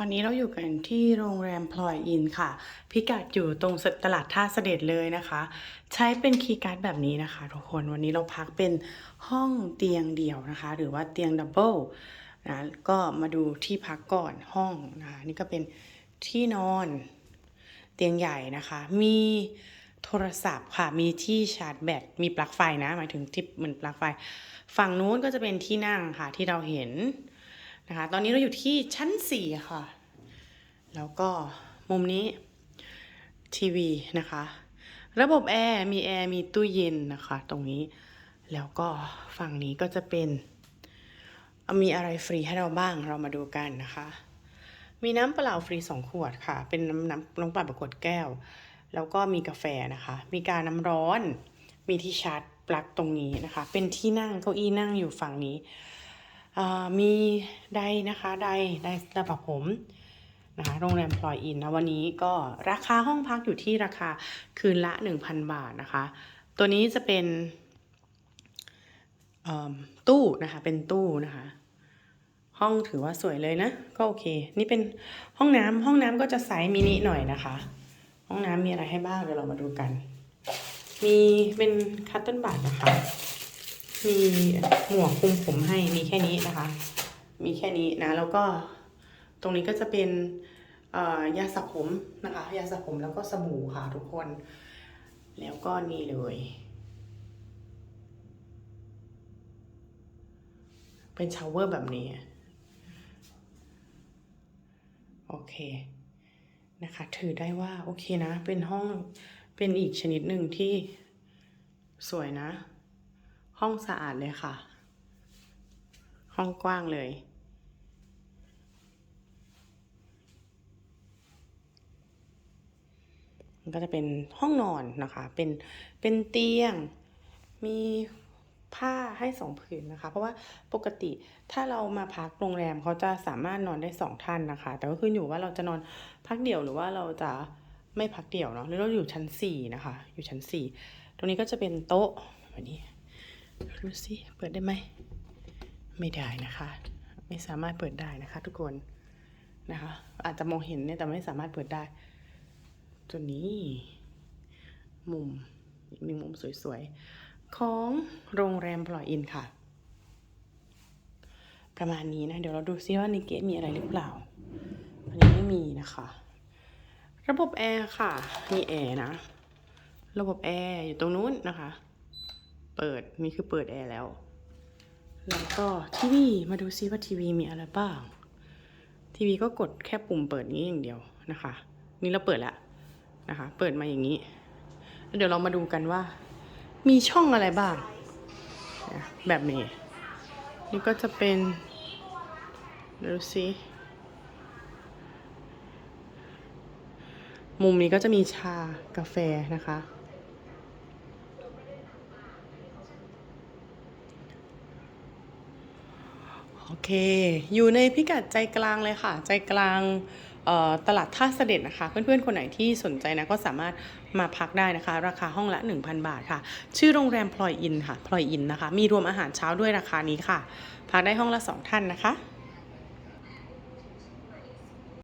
อนนี้เราอยู่กันที่โรงแรมพลอยอินค่ะ พิกัดอยู่ตรงตลาดท่าเสด็จเลยนะคะ ใช้เป็นคีย์การ์ดแบบนี้นะคะทุกคนวันนี้เราพักเป็นห้องเตียงเดี่ยวนะคะ หรือว่าเตียงดับเบิลนะก็มาดูที่พักก่อนห้องนะคะนี่ก็เป็นที่นอนเตียงใหญ่นะคะ มีโทรศัพท์ค่ะ มีที่ชาร์จแบตมีปลั๊กไฟนะ หมายถึงที่เหมือนปลั๊กไฟ ฝั่งนู้นก็จะเป็นที่นั่งค่ะที่เราเห็น นะคะ ตอนนี้เราอยู่ที่ชั้นสี่ค่ะ แล้วก็มุมนี้ทีวีนะคะ ระบบแอร์ มีแอร์ มีตู้เย็นนะคะ ตรงนี้ แล้วก็ฝั่งนี้ก็จะเป็น มีอะไรฟรีให้เราบ้าง เรามาดูกันนะคะ มีน้ำเปล่าฟรีสองขวดค่ะ เป็นน้ำน้ำน้ำเปล่าแบบขวดแก้ว แล้วก็มีกาแฟนะคะ มีการน้ำร้อน มีที่ชาร์จปลั๊กตรงนี้นะคะ เป็นที่นั่งเก้าอี้นั่งอยู่ฝั่งนี้ มีไดนะคะไดไดระบับผมนะคะโรงแรมพลอยอินนะวันนี้ก็ราคาห้องพักอยู่ที่ราคาคืนละ 1,000 บาทนะคะ ตัวนี้จะเป็นตู้นะคะเป็นตู้นะคะ ห้องถือว่าสวยเลยนะ ก็โอเค นี่เป็นห้องน้ำห้องน้ำก็จะไซส์มินิหน่อยนะคะ ห้องน้ำมีอะไรให้บ้างเดี๋ยวเรามาดูกัน มีเป็นคัตเติ้ลบัตนะคะ มีหมวกคลุมผมให้มีแค่นี้นะคะ มีแค่นี้นะ แล้วก็ตรงนี้ก็จะเป็นยาสระผมนะคะยาสระผมแล้วก็สบู่ค่ะทุกคน แล้วก็นี่เลย เป็นชาวเวอร์แบบนี้ โอเคนะคะ ถือได้ว่าโอเคนะ เป็นห้องเป็นอีกชนิดหนึ่งที่สวยนะ ห้องสะอาดเลยค่ะ ห้องกว้างเลย มันก็จะเป็นห้องนอนนะคะ เป็น เป็นเตียง มีผ้าให้สองผืนนะคะ เพราะว่าปกติถ้าเรามาพักโรงแรมเขาจะสามารถนอนได้สองท่านนะคะ แต่ก็ขึ้นอยู่ว่าเราจะนอนพักเดี่ยวหรือว่าเราจะไม่พักเดี่ยวเนาะหรือเราอยู่ชั้นสี่นะคะ อยู่ชั้นสี่ตรงนี้ก็จะเป็นโต๊ะแบบนี้ ดูสิเปิดได้ไหม ไม่ได้นะคะ ไม่สามารถเปิดได้นะคะ ทุกคนนะคะ อาจจะมองเห็นเนี่ยแต่ไม่สามารถเปิดได้ ตัวนี้ มุมอีกหนึ่งมุมสวยๆ ของโรงแรมพลอยอินค่ะ ประมาณนี้นะ เดี๋ยวเราดูซิว่าในเกตมีอะไรหรือเปล่า อันนี้ไม่มีนะคะ ระบบแอร์ค่ะ มีแอร์นะ ระบบแอร์อยู่ตรงนู้นนะคะ เปิดนี่คือเปิดแอร์แล้ว แล้วก็ทีวีมาดูซิว่าทีวีมีอะไรบ้าง ทีวีก็กดแค่ปุ่มเปิดนี้อย่างเดียวนะคะ นี่เราเปิดแล้วนะคะ เปิดมาอย่างนี้ เดี๋ยวเรามาดูกันว่า มีช่องอะไรบ้าง แบบนี้ นี่ก็จะเป็นดูซิมุมนี้ก็จะมีชากาแฟนะคะ โอเค อยู่ในพิกัดใจกลางเลยค่ะ ใจกลางตลาดท่าเสด็จนะคะ เพื่อนๆ คนไหนที่สนใจนะก็สามารถมาพักได้นะคะ ราคาห้องละ 1,000 บาทค่ะ ชื่อโรงแรมพลอยอินค่ะพลอยอินนะคะ มีรวมอาหารเช้าด้วยราคานี้ค่ะ พักได้ห้องละ 2 ท่านนะคะ